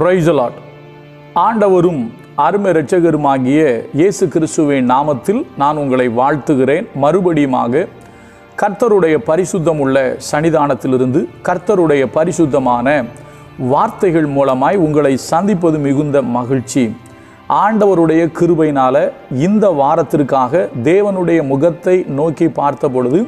பிரைசலாட் ஆண்டவரும் அருமை இரட்சகருமாகிய இயேசு கிறிஸ்துவின் நாமத்தில் நான் உங்களை வாழ்த்துகிறேன். மறுபடியுமாக கர்த்தருடைய பரிசுத்தம் உள்ள சன்னிதானத்திலிருந்து கர்த்தருடைய பரிசுத்தமான வார்த்தைகள் மூலமாய் உங்களை சந்திப்பது மிகுந்த மகிழ்ச்சி. ஆண்டவருடைய கிருபையினால் இந்த வாரத்திற்காக தேவனுடைய முகத்தை நோக்கி பார்த்த பொழுது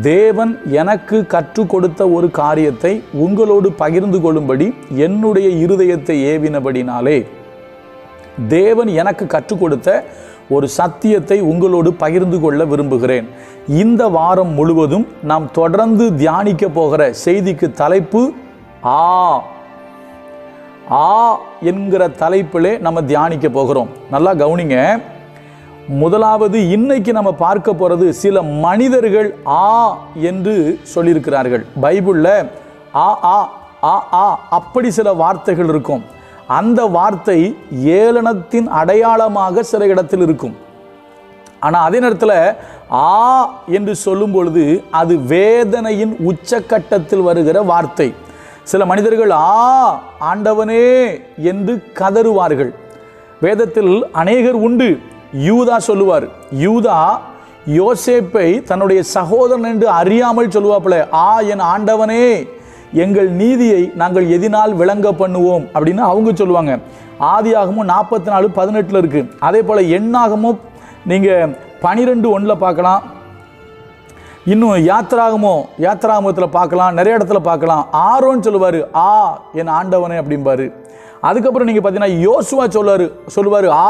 தேவன் எனக்கு கற்றுக் கொடுத்த ஒரு காரியத்தை உங்களோடு பகிர்ந்து கொள்ளும்படி என்னுடைய இருதயத்தை ஏவினபடினாலே தேவன் எனக்கு கற்றுக் கொடுத்த ஒரு சத்தியத்தை உங்களோடு பகிர்ந்து கொள்ள விரும்புகிறேன். இந்த வாரம் முழுவதும் நாம் தொடர்ந்து தியானிக்க போகிற செய்திக்கு தலைப்பு ஆ. ஆ என்கிற தலைப்பிலே நம்ம தியானிக்க போகிறோம். நல்லா கவனிங்க. முதலாவது இன்னைக்கு நம்ம பார்க்க போகிறது சில மனிதர்கள் ஆ என்று சொல்லியிருக்கிறார்கள். பைபிளில் ஆ ஆ ஆ ஆ அப்படி சில வார்த்தைகள் இருக்கும். அந்த வார்த்தை ஏளனத்தின் அடையாளமாக சில இடத்தில் இருக்கும். ஆனால் அதே நேரத்தில் ஆ என்று சொல்லும் பொழுது அது வேதனையின் உச்சக்கட்டத்தில் வருகிற வார்த்தை. சில மனிதர்கள் ஆ ஆண்டவனே என்று கதறுவார்கள். வேதத்தில் அநேகர் உண்டு. யூதா சொல்லுவார். யூதா யோசேப்பை தன்னுடைய சகோதரன் என்று அறியாமல் சொல்லுவாப்புல ஆ என் ஆண்டவனே எங்கள் நீதியை நாங்கள் எதினால் விளங்க பண்ணுவோம். அப்படின்னு அவங்க சொல்லுவாங்க. ஆதியாகமும் நாற்பத்தி நாலு பதினெட்டில் இருக்கு. அதே போல் எண்ணாகமும் நீங்கள் பனிரெண்டு ஒன்றில் பார்க்கலாம். இன்னும் யாத்ராகமோ யாத்திராகமத்தில் பார்க்கலாம். நிறைய இடத்துல பார்க்கலாம். ஆரோன்னு சொல்லுவார் ஆ என் ஆண்டவனே அப்படிம்பாரு. அதுக்கப்புறம் நீங்கள் பார்த்தீங்கன்னா யோசுவா சொல்லுவார் சொல்லுவார் ஆ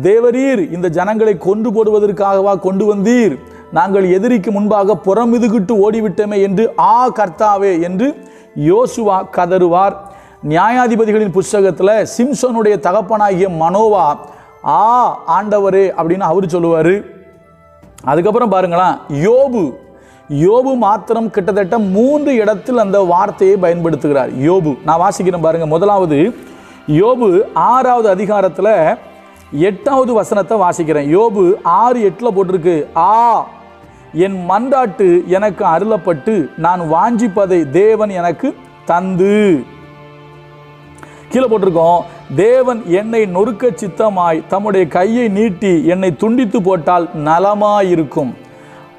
தேவரீர் இந்த ஜனங்களை கொண்டு போடுவதற்காகவா கொண்டு வந்தீர்? நாங்கள் எதிரிக்கு முன்பாக புறமிதுகிட்டு ஓடிவிட்டோமே என்று ஆ கர்த்தாவே என்று யோசுவா கதறுவார். நியாயாதிபதிகளின் புஸ்தகத்தில் சிம்சனுடைய தகப்பனாகிய மனோவா ஆ ஆண்டவரே அப்படின்னு அவர் சொல்லுவார். அதுக்கப்புறம் பாருங்களேன் யோபு யோபு மாத்திரம் கிட்டத்தட்ட மூன்று இடத்தில் அந்த வார்த்தையை பயன்படுத்துகிறார். யோபு நான் வாசிக்கிறேன் பாருங்கள் முதலாவது யோபு ஆறாவது அதிகாரத்தில் எட்டாவது வசனத்தை வாசிக்கிறேன். யோபு ஆறு எட்டில் போட்டிருக்கு ஆ என் மன்றாட்டு எனக்கு அருளப்பட்டு நான் வாஞ்சிப்பதை தேவன் எனக்கு தந்து. கீழே போட்டிருக்கோம் தேவன் என்னை நொறுக்க சித்தமாய் தம்முடைய கையை நீட்டி என்னை துண்டித்து போட்டால் நலமாயிருக்கும்.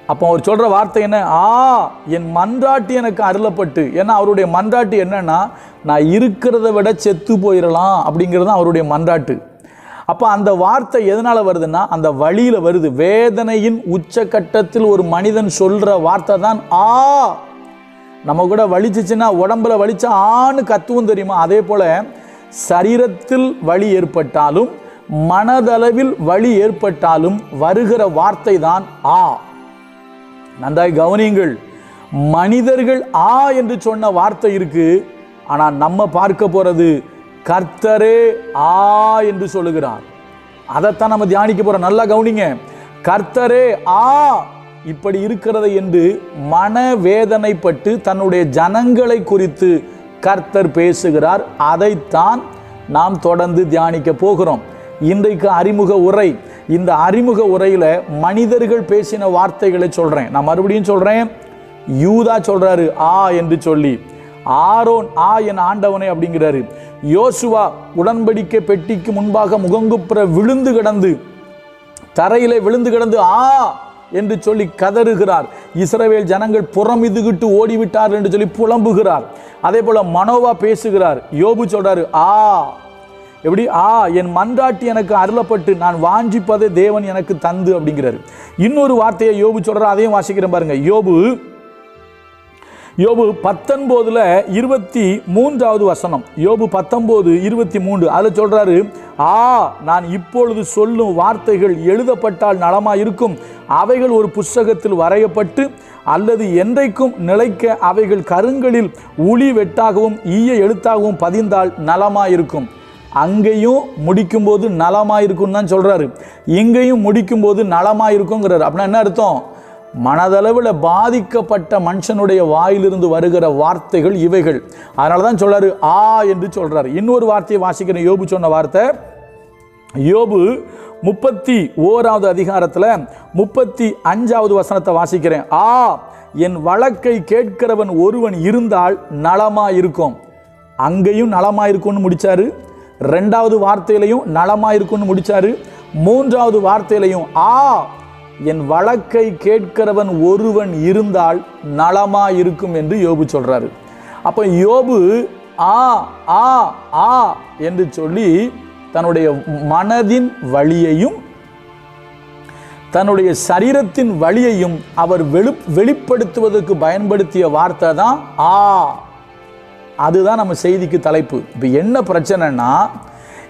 அப்போ அவர் சொல்கிற வார்த்தை என்ன? ஆ என் மன்றாட்டு எனக்கு அருளப்பட்டு. ஏன்னா அவருடைய மன்றாட்டு என்னன்னா நான் இருக்கிறத விட செத்து போயிடலாம் அப்படிங்கிறது தான் அவருடைய மன்றாட்டு. அப்போ அந்த வார்த்தை எதனால் வருதுன்னா அந்த வழியில் வருது. வேதனையின் உச்சக்கட்டத்தில் ஒரு மனிதன் சொல்கிற வார்த்தை தான் ஆ. நம்ம கூட வலிச்சிச்சுன்னா உடம்புல வலிச்சா ஆன்னு கத்துவும் தெரியுமா? அதே போல் சரீரத்தில் வலி ஏற்பட்டாலும் மனதளவில் வலி ஏற்பட்டாலும் வருகிற வார்த்தை தான் ஆ. நன்றாய் கவனியுங்கள். மனிதர்கள் ஆ என்று சொன்ன வார்த்தை இருக்கு. ஆனால் நம்ம பார்க்க போகிறது கர்த்தரே ஆ என்று சொல்லுகிறார். அதைத்தான் நம்ம தியானிக்க போறோம். நல்லா கவனிங்க. கர்த்தரே ஆ இப்படி இருக்கிறது என்று மனவேதனைப்பட்டு தன்னுடைய ஜனங்களை குறித்து கர்த்தர் பேசுகிறார். அதைத்தான் நாம் தொடர்ந்து தியானிக்க போகிறோம். இன்றைக்கு அறிமுக உரை. இந்த அறிமுக உரையில் மனிதர்கள் பேசின வார்த்தைகளை சொல்கிறேன் நான் மறுபடியும் சொல்கிறேன் யூதா சொல்கிறாரு ஆ என்று சொல்லி. ஆரோன் ஆ என் ஆண்டவனே அப்படிங்கிறாரு. யோசுவா உடன்படிக்கை பெட்டிக்கு முன்பாக முகங்குப்புற விழுந்து கிடந்து தரையிலே விழுந்து கிடந்து ஆ என்று சொல்லி கதறுகிறார். இஸ்ரவேல் ஜனங்கள் புறம் இதுகிட்டு ஓடிவிட்டார் என்று சொல்லி புலம்புகிறார். அதே போல மனோவா பேசுகிறார். யோபு சொல்றாரு ஆ. எப்படி? ஆ என் மன்றாட்டி எனக்கு அருளப்பட்டு நான் வாஞ்சிப்பதை தேவன் எனக்கு தந்து அப்படிங்கிறாரு. இன்னொரு வார்த்தையை யோபு சொல்கிறார் அதையும் வாசிக்கிறேன் பாருங்க. யோபு யோபு பத்தொன்பதுல இருபத்தி மூன்றாவது வசனம். யோபு பத்தொன்பது இருபத்தி மூன்று அதில் சொல்றாரு ஆ நான் இப்பொழுது சொல்லும் வார்த்தைகள் எழுதப்பட்டால் நலமா இருக்கும் அவைகள் ஒரு புஸ்தகத்தில் வரையப்பட்டு அல்லது என்றைக்கும் நிலைக்க அவைகள் கருங்களில் உளி வெட்டாகவும் ஈய எழுத்தாகவும் பதிந்தால் நலமா இருக்கும் அங்கேயும் முடிக்கும்போது நலமாக இருக்கும்னு தான் சொல்கிறாரு இங்கேயும் முடிக்கும்போது நலமாக இருக்குங்கிறார் அப்படின்னா என்ன அர்த்தம்? மனதளவில் பாதிக்கப்பட்ட மனுஷனுடைய வாயிலிருந்து வருகிற வார்த்தைகள் இவைகள். அதனால தான் சொல்கிறாரு ஆ என்று சொல்கிறார் இன்னொரு வார்த்தையை வாசிக்கிறேன். யோபு சொன்ன வார்த்தை. யோபு முப்பத்தி ஓராவது அதிகாரத்தில் முப்பத்தி அஞ்சாவது வசனத்தை வாசிக்கிறேன். ஆ என் வழக்கை கேட்கிறவன் ஒருவன் இருந்தால் நலமாக இருக்கும். அங்கேயும் நலமாக இருக்கும்னு முடிச்சாரு. ரெண்டாவது வார்த்தையிலையும் நலமாக இருக்கும்னு முடிச்சாரு. மூன்றாவது வார்த்தையிலையும் ஆ என் வழக்கை கேட்கிறவன் ஒருவன் இருந்தால் நலமா இருக்கும் என்று யோபு சொல்றாரு. அப்ப யோபு ஆ ஆ ஆ என்று சொல்லி தன்னுடைய மனதின் வழியையும் தன்னுடைய சரீரத்தின் வழியையும் அவர் வெளி வெளிப்படுத்துவதற்கு பயன்படுத்திய வார்த்தை தான் ஆ அதுதான் நம்ம செய்திக்கு தலைப்பு. இப்போ என்ன பிரச்சனைனா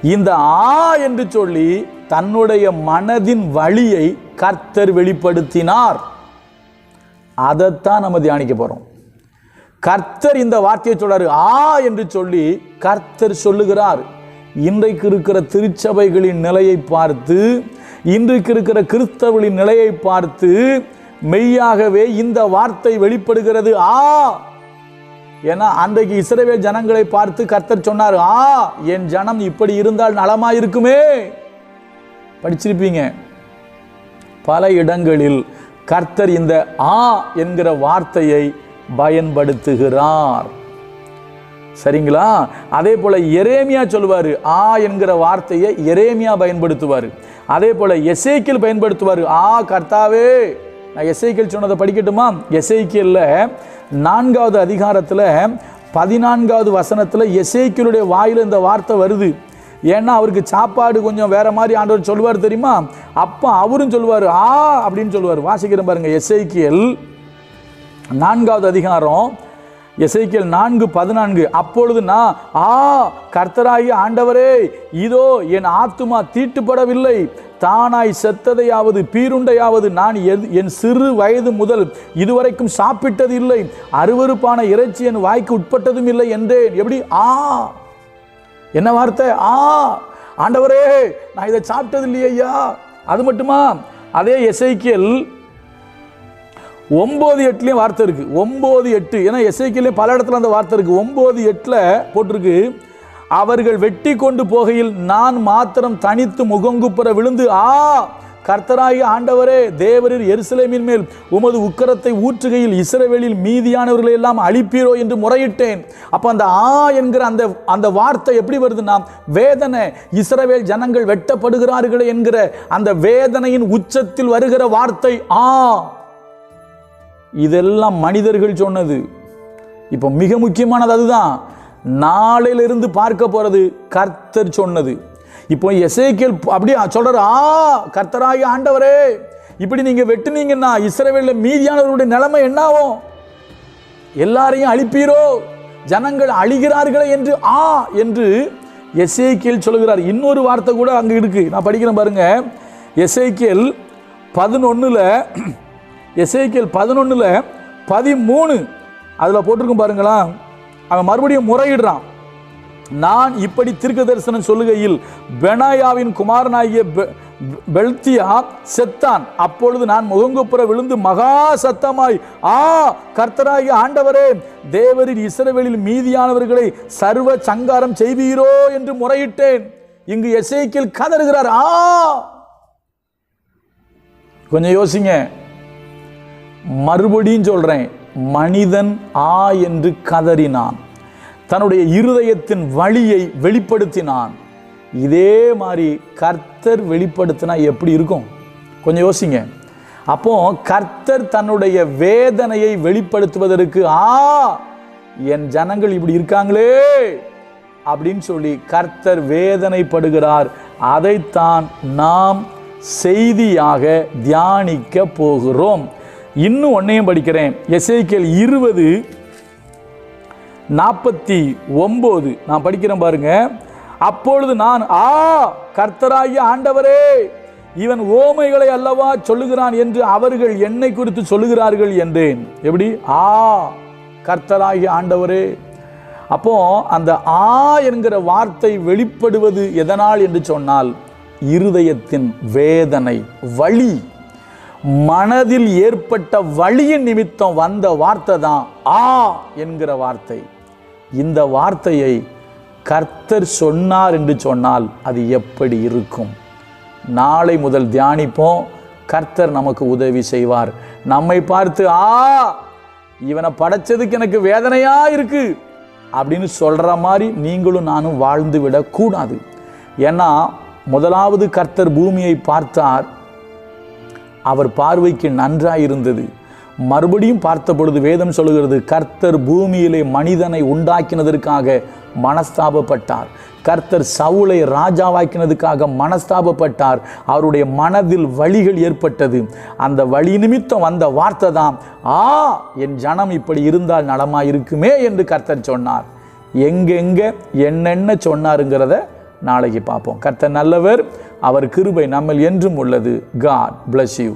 இந்த ஆ என்று சொல்லி தன்னுடைய மனதின் வழியை கர்த்தர் வெளிப்படுத்தினார். அதைத்தான் நம்ம தியானிக்க போகிறோம் கர்த்தர் இந்த வார்த்தையை சொல்றாரு ஆ என்று சொல்லி கர்த்தர் சொல்லுகிறார். இன்றைக்கு இருக்கிற திருச்சபைகளின் நிலையை பார்த்து இன்றைக்கு இருக்கிற கிறிஸ்தவர்களின் நிலையை பார்த்து மெய்யாகவே இந்த வார்த்தை வெளிப்படுகிறது ஆ ஏன்னா அன்றைக்கு இஸ்ரவேல் ஜனங்களை பார்த்து கர்த்தர் சொன்னார் ஆ என் ஜனம் இப்படி இருந்தால் நலமா இருக்குமே படிச்சிருப்பீங்க. பல இடங்களில் கர்த்தர் இந்த ஆ என்கிற வார்த்தையை பயன்படுத்துகிறார். சரிங்களா? அதே போல எரேமியா சொல்லுவார் ஆ என்கிற வார்த்தையை எரேமியா பயன்படுத்துவார். அதே போல எசைக்கில் பயன்படுத்துவார் ஆ கர்த்தாவே. நான் எசைக்கில் சொன்னதை படிக்கட்டுமா? எசேக்கியல்ல நான்காவது அதிகாரத்தில் பதினான்காவது வசனத்தில் எசைக்கியலுடைய வாயில் இந்த வார்த்தை வருது. ஏன்னா அவருக்கு சாப்பாடு கொஞ்சம் வேற மாதிரி ஆண்டவர் சொல்லுவார் தெரியுமா? அப்போ அவரும் சொல்லுவார் ஆ அப்படின்னு சொல்லுவார். வாசிக்கிறேன் பாருங்க எஸ்ஐக்கியல் நான்காவது அதிகாரம் எசைக்கியல் நான்கு பதினான்கு. அப்பொழுது நான் ஆ கர்த்தராகி ஆண்டவரே இதோ என் ஆத்துமா தீட்டுப்படவில்லை. தானாய் செத்ததையாவது பீருண்டையாவது நான் என் சிறு வயது முதல் இதுவரைக்கும் சாப்பிட்டது இல்லை அருவருப்பான இறைச்சி என் வாய்க்கு உட்பட்டதும் இல்லை என்றேன். எப்படி? ஆ. என்ன வார்த்தை? ஆ ஆண்டவரே நான் இதை சாப்பிட்டது இல்லையே ஐயா. அது மட்டுமா? அதே எசைக்கியல் ஒன்பது எட்டுலேயும் வார்த்தை இருக்கு. ஒன்பது எட்டு. ஏன்னா எஸ்ஐக்கிலே பல இடத்துல அந்த வார்த்தை இருக்கு. ஒன்பது எட்டில் போட்டிருக்கு அவர்கள் வெட்டி கொண்டு போகையில் நான் மாத்திரம் தனித்து முகங்குப்புற விழுந்து ஆ கர்த்தராகி ஆண்டவரே தேவரின் எருசலேமின் மேல் உமது உக்கரத்தை ஊற்றுகையில் இசரவேலில் மீதியானவர்களை எல்லாம் அழிப்பீரோ என்று முறையிட்டேன். அப்போ அந்த ஆ என்கிற அந்த அந்த வார்த்தை எப்படி வருதுன்னா வேதனை இஸ்ரவேல் ஜனங்கள் வெட்டப்படுகிறார்களே என்கிற அந்த வேதனையின் உச்சத்தில் வருகிற வார்த்தை ஆ. இதெல்லாம் மனிதர்கள் சொன்னது. இப்போ மிக முக்கியமானது அதுதான். நாளையிலிருந்து பார்க்க போகிறது கர்த்தர் சொன்னது. இப்போ எசைக்கியல் அப்படியே சொல்கிறார் ஆ கர்த்தராகிய ஆண்டவரே இப்படி நீங்கள் வெட்டுனீங்கன்னா இஸ்ரேவேலில் மீதியானவர்களுடைய நிலைமை என்னாகும்? எல்லாரையும் அழிப்பீரோ? ஜனங்கள் அழிகிறார்களே என்று ஆ என்று எசேக்கியல் சொல்லுகிறார். இன்னொரு வார்த்தை கூட அங்கே இருக்கு. நான் படிக்கிறேன் பாருங்க. எசேக்கியல் பதினொன்னுல எசேக்கியல் பதினொன்னுல பதிமூணு அதில் போட்டிருக்கும் பாருங்களா அவன் மறுபடியும் முறையிடுறான். நான் இப்படி தீர்க்க தரிசனம் சொல்லுகையில் பெனாயாவின் குமாரனாகிய பெ- பெல்தியா செத்தான். அப்பொழுது நான் முகங்குப்புற விழுந்து மகா சத்தமாய் ஆ கர்த்தராகிய ஆண்டவரே தேவரின் இஸ்ரவேலில் மீதியானவர்களை சர்வ சங்காரம் செய்வீரோ என்று முறையிட்டேன். இங்கு எசைக்கில் கதறுகிறார். ஆ! கொஞ்சம் யோசிங்க. மறுபடியும் சொல்றேன் மனிதன் ஆ என்று கதறினான். தன்னுடைய இருதயத்தின் வழியை வெளிப்படுத்தினான். இதே மாதிரி கர்த்தர் வெளிப்படுத்தினா எப்படி இருக்கும்? கொஞ்சம் யோசிங்க. அப்போ கர்த்தர் தன்னுடைய வேதனையை வெளிப்படுத்துவதற்கு ஆ என் ஜனங்கள் இப்படி இருக்காங்களே அப்படின்னு சொல்லி கர்த்தர் வேதனைப்படுகிறார். அதைத்தான் நாம் செய்தியாக தியானிக்க போகிறோம். இன்னும் ஒன்னையும் படிக்கிறேன். எசேக்கியேல் இருபது நாற்பத்தி ஒம்பது. நான் படிக்கிறேன் பாருங்க. அப்பொழுது நான் ஆ கர்த்தராகிய ஆண்டவரே இவன் ஓமைகளை அல்லவா சொல்லுகிறான் என்று அவர்கள் என்னை குறித்து சொல்லுகிறார்கள் என்றேன். எப்படி? ஆ கர்த்தராகிய ஆண்டவரே. அப்போ அந்த ஆ என்கிற வார்த்தை வெளிப்படுவது எதனால் என்று சொன்னால் இருதயத்தின் வேதனை வழி மனதில் ஏற்பட்ட வழியின் நிமித்தம் வந்த வார்த்தை தான் ஆ என்கிற வார்த்தை. இந்த வார்த்தையை கர்த்தர் சொன்னார் என்று சொன்னால் அது எப்படி இருக்கும்? நாளை முதல் தியானிப்போம். கர்த்தர் நமக்கு உதவி செய்வார். நம்மை பார்த்து ஆ இவனை படைச்சதுக்கு எனக்கு வேதனையா இருக்கு அப்படின்னு சொல்கிற மாதிரி நீங்களும் நானும் வாழ்ந்து விடக்கூடாது. ஏன்னா முதலாவது கர்த்தர் பூமியை பார்த்தார். அவர் பார்வைக்கு நன்றாயிருந்தது. மறுபடியும் பார்த்த பொழுது வேதம் சொல்லுகிறது கர்த்தர் பூமியிலே மனிதனை உண்டாக்கினதற்காக மனஸ்தாபப்பட்டார். கர்த்தர் சவுளை ராஜாவாக்கினதுக்காக மனஸ்தாபப்பட்டார். அவருடைய மனதில் வழிகள் ஏற்பட்டது. அந்த வழி நிமித்தம் வந்த வார்த்தை தான் ஆ என் ஜனம் இப்படி இருந்தால் நலமாக இருக்குமே என்று கர்த்தர் சொன்னார். எங்கெங்க என்னென்ன சொன்னாருங்கிறத நாளைக்கு பார்ப்போம். கர்த்தர் நல்லவர் அவர் கிருபை நம்மில் என்றும் உள்ளது. God bless you